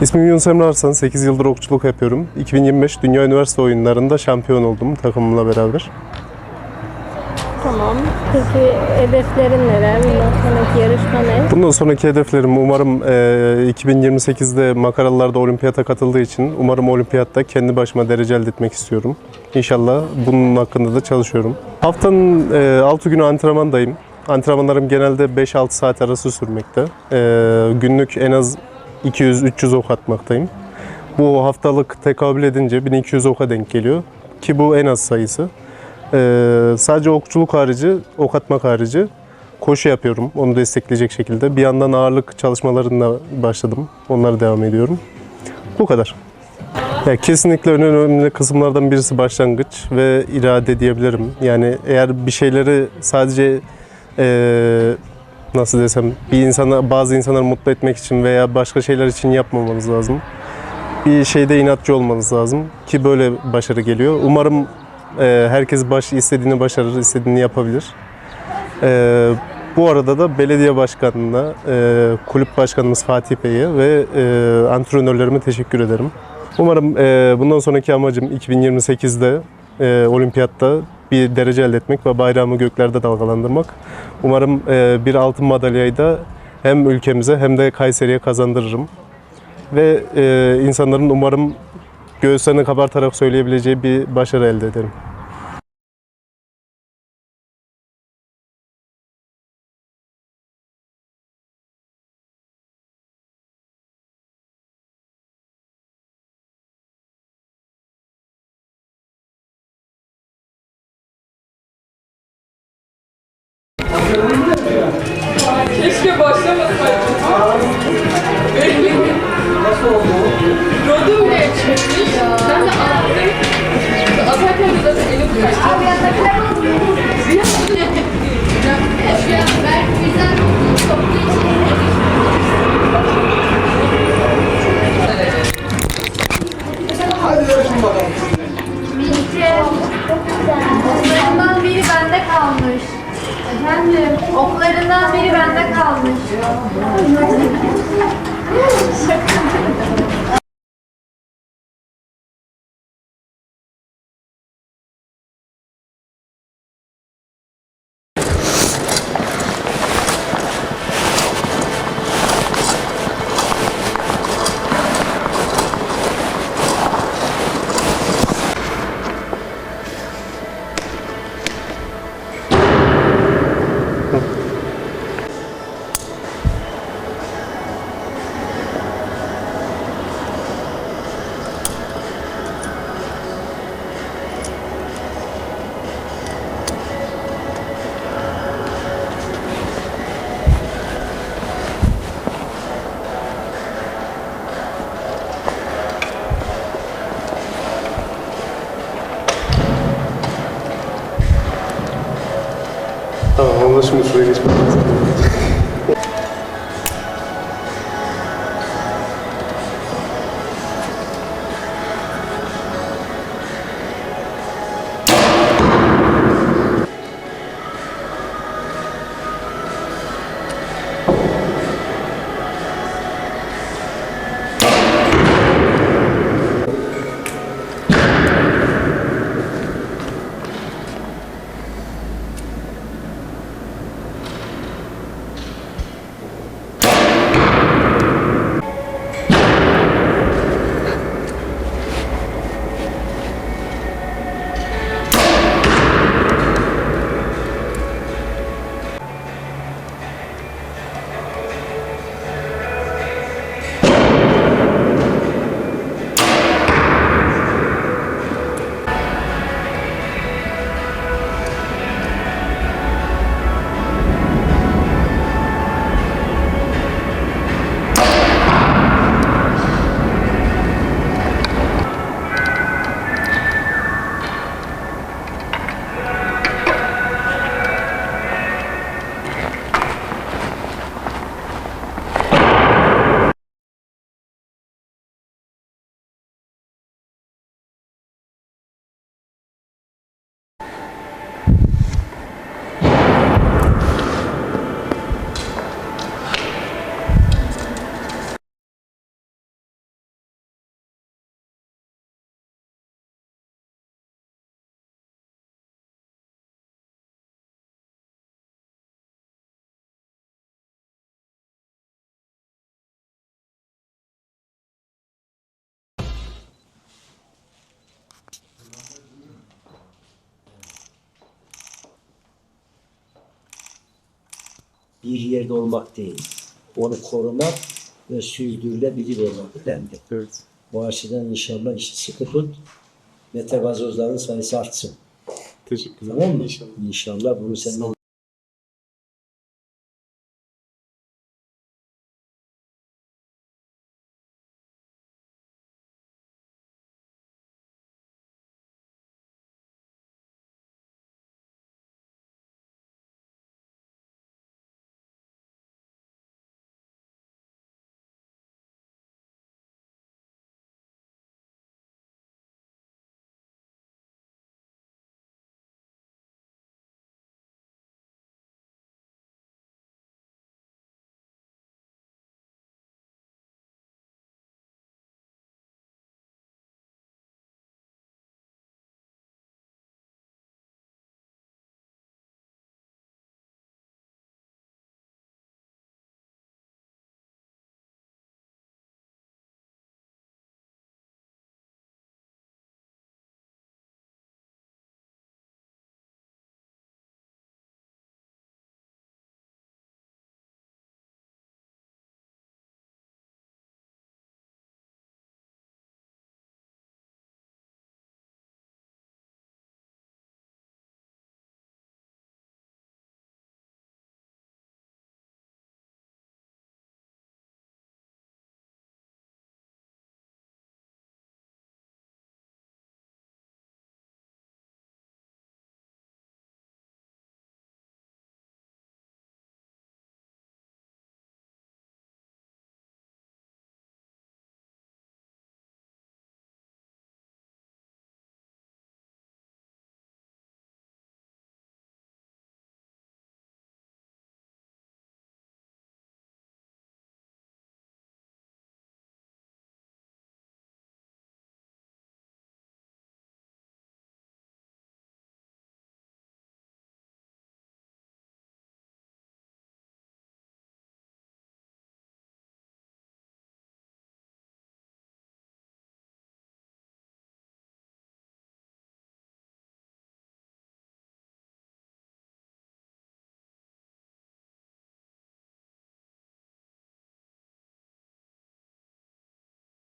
İsmim Yunus Emre Arslan, 8 yıldır okçuluk yapıyorum. 2025 Dünya Üniversite Oyunları'nda şampiyon oldum takımımla beraber. Tamam. Peki hedeflerin neler? Bundan sonraki yarışma ne? Bundan sonraki hedeflerim umarım e, 2028'de makaralarda olimpiyata katıldığı için umarım olimpiyatta kendi başıma derece elde etmek istiyorum. İnşallah bunun hakkında da çalışıyorum. Haftanın e, 6 günü antrenmandayım. Antrenmanlarım genelde 5-6 saat arası sürmekte. E, günlük en az 200-300 ok atmaktayım. Bu haftalık tekabül edince 1200 oka denk geliyor ki bu en az sayısı. Ee, sadece okçuluk harici, ok atmak harici koşu yapıyorum onu destekleyecek şekilde. Bir yandan ağırlık çalışmalarına başladım. Onlara devam ediyorum. Bu kadar. Ya kesinlikle en önemli kısımlardan birisi başlangıç ve irade diyebilirim. Yani eğer bir şeyleri sadece eee, nasıl desem bir insana bazı insanları mutlu etmek için veya başka şeyler için yapmamanız lazım. Bir şeyde inatçı olmanız lazım ki böyle başarı geliyor. Umarım eee, herkes baş istediğini başarır, istediğini yapabilir. Eee, bu arada da belediye başkanına, eee, kulüp başkanımız Fatih Bey'e ve eee, antrenörlerime teşekkür ederim. Umarım eee, bundan sonraki amacım 2028'de eee, olimpiyatta bir derece elde etmek ve bayrağımı göklerde dalgalandırmak. Umarım eee, bir altın madalyayı da hem ülkemize hem de Kayseri'ye kazandırırım. Ve eee, insanların umarım göğüslerini kabartarak söyleyebileceği bir başarı elde ederim. Keşke başlamasaydım. Nasıl oldu? Rodum bile Tamam, anlaşılmış. Bir yerde olmak değil. Onu korumak ve sürdürülebilir olmak önemli. Evet. Bu açıdan inşallah işi sıkı tut. Metagazozların sayısı artsın. Teşekkürler. Tamam mı? İnşallah bunu seninle